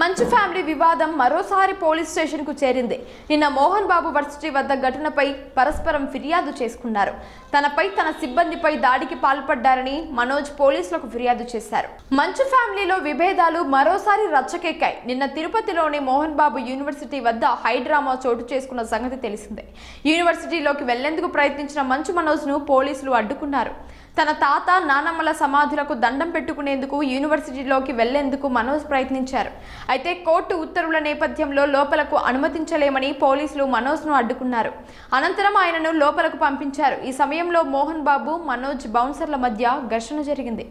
మంచు ఫ్యామిలీ వివాదం మరోసారి పోలీస్ స్టేషన్కు చేరింది. నిన్న మోహన్ బాబు వర్సిటీ వద్ద ఘటనపై పరస్పరం ఫిర్యాదు చేసుకున్నారు. తనపై తన సిబ్బందిపై దాడికి పాల్పడ్డారని మనోజ్ పోలీసులకు ఫిర్యాదు చేశారు. మంచు ఫ్యామిలీలో విభేదాలు మరోసారి రచ్చకెక్కాయి నిన్న తిరుపతిలోని మోహన్ బాబు యూనివర్సిటీ వద్ద హైడ్రామా చోటు చేసుకున్న సంగతి తెలిసిందే. యూనివర్సిటీలోకి వెళ్ళేందుకు ప్రయత్నించిన మంచు మనోజ్ను పోలీసులు అడ్డుకున్నారు. తన తాత నానమ్మల సమాధులకు దండం పెట్టుకునేందుకు యూనివర్సిటీలోకి వెళ్ళేందుకు మనోజ్ ప్రయత్నించారు. అయితే కోర్టు ఉత్తర్వుల నేపథ్యంలో లోపలకు అనుమతించలేమని పోలీసులు మనోజ్ను అడ్డుకున్నారు. అనంతరం ఆయనను లోపలకు పంపించారు. ఈ సమయంలో మోహన్ బాబు మనోజ్ బౌన్సర్ల మధ్య ఘర్షణ జరిగింది.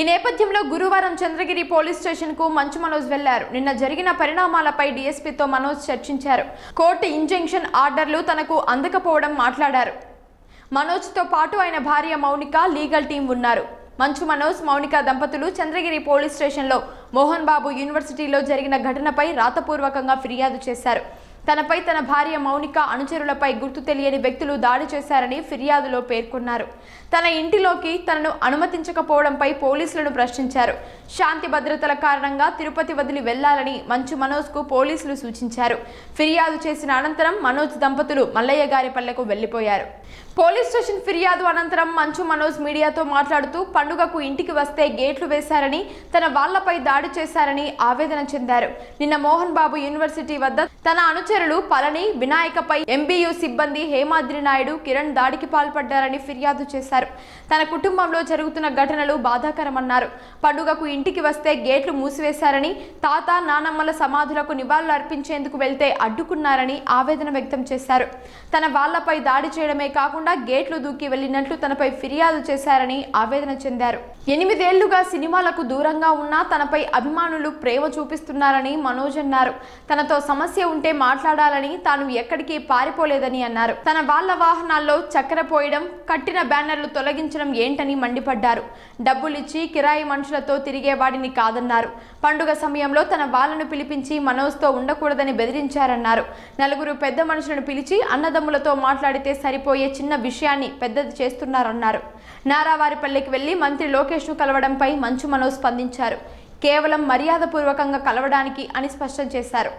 ఈ నేపథ్యంలో గురువారం చంద్రగిరి పోలీస్ స్టేషన్కు మంచు మనోజ్ వెళ్ళారు. నిన్న జరిగిన పరిణామాలపై డీఎస్పీతో మనోజ్ చర్చించారు. కోర్టు ఇంజంక్షన్ ఆర్డర్లు తనకు అందకపోవడం మాట్లాడారు. మనోజ్తో పాటు ఆయన భార్య మౌనిక లీగల్ టీం ఉన్నారు. మంచు మనోజ్ మౌనిక దంపతులు చంద్రగిరి పోలీస్ స్టేషన్లో మోహన్ బాబు యూనివర్సిటీలో జరిగిన ఘటనపై రాతపూర్వకంగా ఫిర్యాదు చేశారు. తనపై తన భార్య మౌనిక అనుచరులపై గుర్తు తెలియని వ్యక్తులు దాడి చేశారని ఫిర్యాదులో పేర్కొన్నారు. తన ఇంటిలోకి తనను అనుమతించకపోవడంపై పోలీసులను ప్రశ్నించారు. శాంతి భద్రతల కారణంగా తిరుపతి వదిలి వెళ్ళాలని మంచు మనోజ్కు పోలీసులు సూచించారు. ఫిర్యాదు చేసిన అనంతరం మనోజ్ దంపతులు మల్లయ్య గారి పల్లెకు వెళ్ళిపోయారు పోలీస్ స్టేషన్ ఫిర్యాదు అనంతరం మంచు మనోజ్ మీడియాతో మాట్లాడుతూ పండుగకు ఇంటికి వస్తే గేట్లు వేశారని తన వాళ్ళపై దాడి చేశారని ఆవేదన చెందారు. నిన్న మోహన్ బాబు యూనివర్సిటీ వద్ద తన అనుచరులు పళని వినాయకపై ఎంబీయూ సిబ్బంది హేమాద్రి నాయుడు కిరణ్ దాడికి పాల్పడ్డారని ఫిర్యాదు చేశారు. తన కుటుంబంలో జరుగుతున్న ఘటనలు బాధాకరమన్నారు. పండుగకు ఇంటికి వస్తే గేట్లు మూసివేశారని తాత నానమ్మల సమాధులకు నివాళులు అర్పించేందుకు వెళ్తే అడ్డుకున్నారని ఆవేదన వ్యక్తం చేశారు. తన వాళ్ళపై దాడి చేయడమే కాకుండా గేట్లు దూకి వెళ్ళినట్లు తనపై ఫిర్యాదు చేశారని ఆవేదన చెందారు. ఎనిమిదేళ్ళుగా సినిమాలకు దూరంగా ఉన్నా తనపై అభిమానులు ప్రేమ చూపిస్తున్నారని మనోజ్ అన్నారు. తనతో సమస్య ఉంటే మాట్లాడాలని తాను ఎక్కడికి పారిపోలేదని అన్నారు. తన వాళ్ళ వాహనాల్లో చక్కెర పోయడం కట్టిన బ్యానర్లు తొలగించడం ఏంటని మండిపడ్డారు. డబ్బులిచ్చి కిరాయి మనుషులతో తిరిగే వాడిని కాదన్నారు. పండుగ సమయంలో తన వాళ్ళను పిలిపించి మనోజ్తో ఉండకూడదని బెదిరించారన్నారు. నలుగురు పెద్ద మనుషులను పిలిచి అన్నదమ్ములతో మాట్లాడితే సరిపోయే చిన్న విషయాన్ని పెద్దది చేస్తున్నారన్నారు. నారావారిపల్లికి వెళ్ళి మంత్రి లోకేష్ను కలవడంపై మంచు మనోజ్ స్పందించారు. కేవలం మర్యాదపూర్వకంగా కలవడానికి అని స్పష్టం చేశారు.